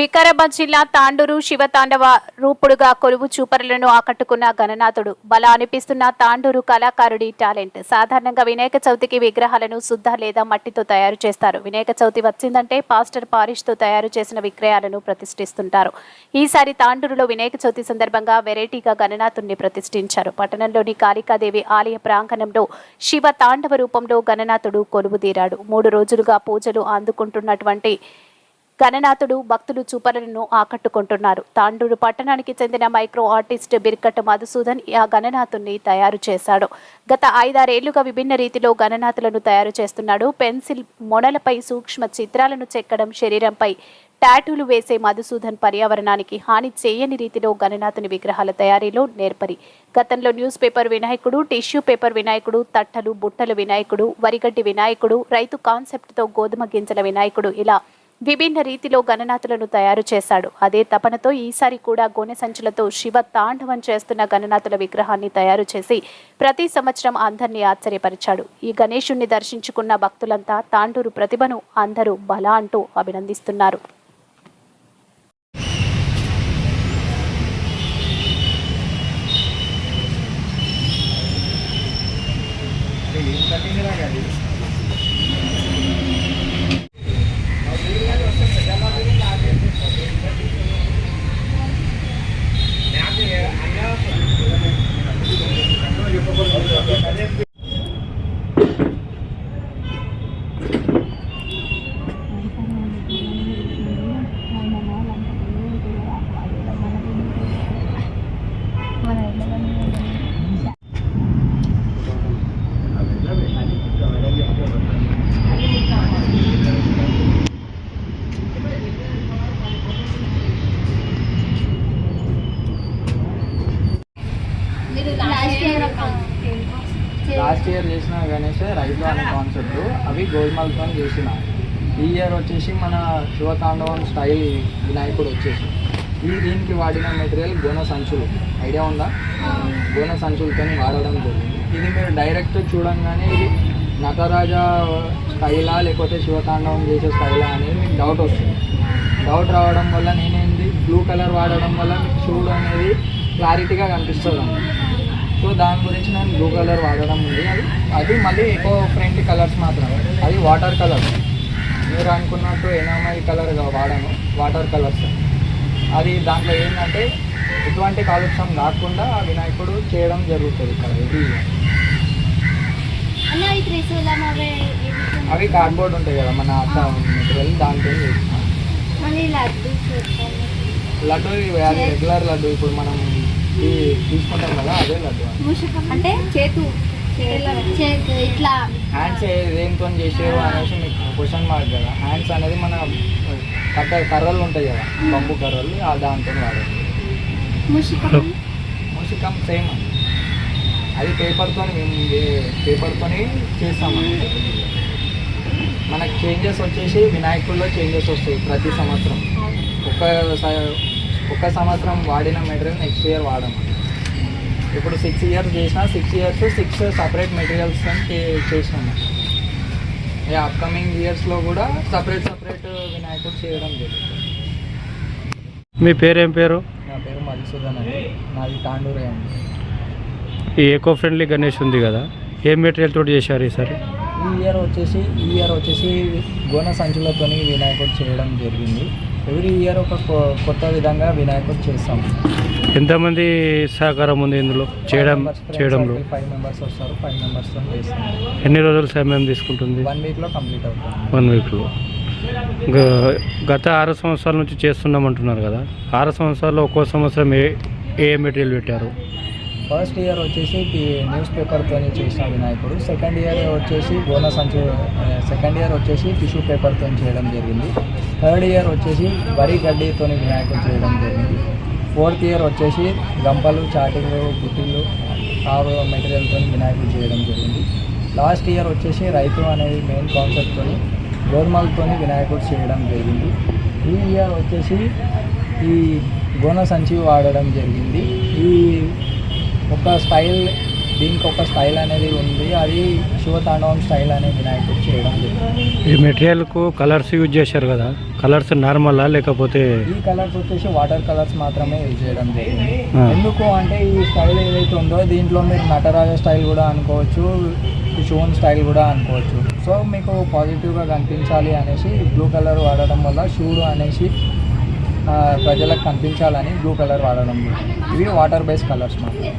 వికారాబాద్ జిల్లా తాండూరు శివతాండవ రూపుడుగా కొలువు చూపరులను ఆకట్టుకున్న గణనాథుడు. బల అనిపిస్తున్న తాండూరు కళాకారుడి టాలెంట్. సాధారణంగా వినాయక చవితికి విగ్రహాలను శుద్ధ లేదా మట్టితో తయారు చేస్తారు. వినాయక చవితి వచ్చిందంటే పాస్టర్ పారిష్తో తయారు చేసిన విక్రయాలను ప్రతిష్ఠిస్తుంటారు. ఈసారి తాండూరులో వినాయక చవితి సందర్భంగా వెరైటీగా గణనాథుడిని ప్రతిష్ఠించారు. పట్టణంలోని కాళికాదేవి ఆలయ ప్రాంగణంలో శివ తాండవ రూపంలో గణనాథుడు కొలువుదీరాడు మూడు రోజులుగా పూజలు అందుకుంటున్నటువంటి గణనాథుడు భక్తులు చూపరులను ఆకట్టుకుంటున్నారు. తాండూరు పట్టణానికి చెందిన మైక్రో ఆర్టిస్ట్ బిర్కట్ మధుసూదన్ ఆ గణనాథుని తయారు చేశాడు. గత ఐదారేళ్ళుగా విభిన్న రీతిలో గణనాథులను తయారు చేస్తున్నాడు. పెన్సిల్ మొనలపై సూక్ష్మ చిత్రాలను చెక్కడం శరీరంపై టాటూలు వేసే మధుసూదన్ పర్యావరణానికి హాని చేయని రీతిలో గణనాథుని విగ్రహాల తయారీలో నేర్పరి. గతంలో న్యూస్ పేపర్ వినాయకుడు టిష్యూ పేపర్ వినాయకుడు తట్టలు బుట్టలు వినాయకుడు వరిగడ్డి వినాయకుడు రైతు కాన్సెప్ట్తో గోధుమ గింజల వినాయకుడు ఇలా విభిన్న రీతిలో గణనాథులను తయారు చేశాడు. అదే తపనతో ఈసారి కూడా గోనె సంచులతో శివ తాండవం చేస్తున్న గణనాథుల విగ్రహాన్ని తయారు చేసి ప్రతి సంవత్సరం అందరినీ ఆశ్చర్యపరిచాడు. ఈ గణేశుణ్ణి దర్శించుకున్న భక్తులంతా తాండూరు ప్రతిభను అందరూ బల అంటూ అభినందిస్తున్నారు. లాస్ట్ ఇయర్ చేసిన గణేష్ రైతు అనే కాన్సెప్ట్ అవి గోల్మాల్తో చేసిన. ఈ ఇయర్ వచ్చేసి మన శివతాండవం స్టైల్ వినాయకుడు వచ్చేసి. ఈ దీనికి వాడిన మెటీరియల్ గోన సంచులు. ఐడియా ఉందా? గోన సంచులతో వాడడం జరిగింది. ఇది మీరు డైరెక్ట్ చూడంగానే ఇది నటరాజ స్టైలా లేకపోతే శివతాండవం చేసే స్టైలా అనేది మీకు డౌట్ వస్తుంది. డౌట్ రావడం వల్ల నేనేంది? బ్లూ కలర్ వాడడం వల్ల మీకు చూడు అనేది క్లారిటీగా కనిపిస్తుంది అన్నమాట. సో దాని గురించి నేను బ్లూ కలర్ వాడడం ఉంది. అది అది మళ్ళీ ఎకో ఫ్రెండ్లీ కలర్స్ మాత్రమే. అది వాటర్ కలర్ మీరు అనుకున్నట్టు ఎనామల్ కలర్ వాడాను వాటర్ కలర్స్ అది దాంట్లో ఏంటంటే ఎటువంటి కాలుష్యం కాకుండా వినాయకుడు చేయడం జరుగుతుంది ఇక్కడ త్రిశూలం అవే కార్డ్బోర్డ్ ఉంటాయి కదా మన అత్త చేస్తాం మళ్ళీ లడ్డు లడ్డు రెగ్యులర్ లడ్డు ఇప్పుడు మనం ఈ తీసుకుంటాం కదా అదే మూషకం అంటే చేతు చేతు ఇట్లా. హ్యాండ్స్ చేసేవు అనేసి మీకు క్వశ్చన్ మార్క్ కదా. హ్యాండ్స్ అనేది మన కట్ట కర్రలు ఉంటాయి కదా పంపు కర్రలు ఆ దాంతో వాడాలి మూషికం. మూసికం సేమ్ అది పేపర్తో మేము పేపర్తో చేస్తాము మనకు చేంజెస్ వచ్చేసి వినాయకుల్లో చేంజెస్ వస్తాయి ప్రతి సంవత్సరం. ఒక ఒక సంవత్సరం వాడిన మెటీరియల్ నెక్స్ట్ ఇయర్ వాడము. ఇప్పుడు సిక్స్ ఇయర్స్ చేసిన six years six separate materials చేసినాము ఈ అప్కమింగ్ ఇయర్స్లో కూడా సపరేట్ సపరేట్ వినాయకుడు చేయడం జరుగుతుంది. మీ పేరేం పేరు? నా పేరు మధుసూదన్ అండి. నాది తాండూరే అండి. ఈ ఎకో ఫ్రెండ్లీ గణేష్ ఉంది కదా. ఏ మెటీరియల్ తోటి చేశారు ఈసారి? ఈ ఇయర్ వచ్చేసి ఈ ఇయర్ వచ్చేసి గోన సంచులతో వినాయకుడు చేయడం జరిగింది. ఎవ్రీ ఇయర్ ఒక కొత్త విధంగా వినాయకుడు చేస్తాం. ఎంతమంది సహకారం ఉంది ఇందులో? చేయడం చేయడంలో? ఫైవ్ మెంబర్స్ వస్తారు. ఫైవ్ ఎన్ని రోజులు సమయం తీసుకుంటుంది? వన్ వీక్లో కంప్లీట్ అవుతుంది. వన్ వీక్లో గత ఆరు సంవత్సరాల నుంచి చేస్తున్నామంటున్నారు కదా. ఆరు సంవత్సరాల్లో ఒక్కో సంవత్సరం ఏ ఏ మెటీరియల్ పెట్టారు? ఫస్ట్ ఇయర్ వచ్చేసి న్యూస్ పేపర్తో చేసిన వినాయకుడు. సెకండ్ ఇయర్ వచ్చేసి గోన సంచు సెకండ్ ఇయర్ వచ్చేసి టిష్యూ పేపర్తో చేయడం జరిగింది. థర్డ్ ఇయర్ వచ్చేసి వరి గడ్డితో వినాయకుడు చేయడం జరిగింది. ఫోర్త్ ఇయర్ వచ్చేసి గంపలు చాటింగ్లు గుట్టిళ్ళు ఆరు మెటీరియల్తో వినాయకుడు చేయడం జరిగింది. లాస్ట్ ఇయర్ వచ్చేసి రైతు అనేది మెయిన్ కాన్సెప్ట్తో గోధుమలతో వినాయకుడు చేయడం జరిగింది. ఈ ఇయర్ వచ్చేసి ఈ గోన సంచి వాడడం జరిగింది. ఈ ఒక స్టైల్ దీనికి ఒక స్టైల్ అనేది ఉంది. అది శివతాండవం స్టైల్ అనే వినాయకుడు చేయడం ఈ మెటీరియల్కు కలర్స్ యూజ్ చేశారు కదా? కలర్స్ నార్మలా లేకపోతే ఈ కలర్స్ వచ్చేసి వాటర్ కలర్స్ మాత్రమే యూజ్ చేయడం జరిగింది. ఎందుకు అంటే ఈ స్టైల్ ఏదైతే ఉందో దీంట్లో మీరు నటరాజ స్టైల్ కూడా అనుకోవచ్చు శివన్ స్టైల్ కూడా అనుకోవచ్చు. సో మీకు పాజిటివ్గా కనిపించాలి అనేసి బ్లూ కలర్ వాడడం వల్ల శివుడు అనేసి ప్రజలకు కనిపించాలని బ్లూ కలర్ వాడడం. ఇవి వాటర్ బేస్ కలర్స్ మాత్రం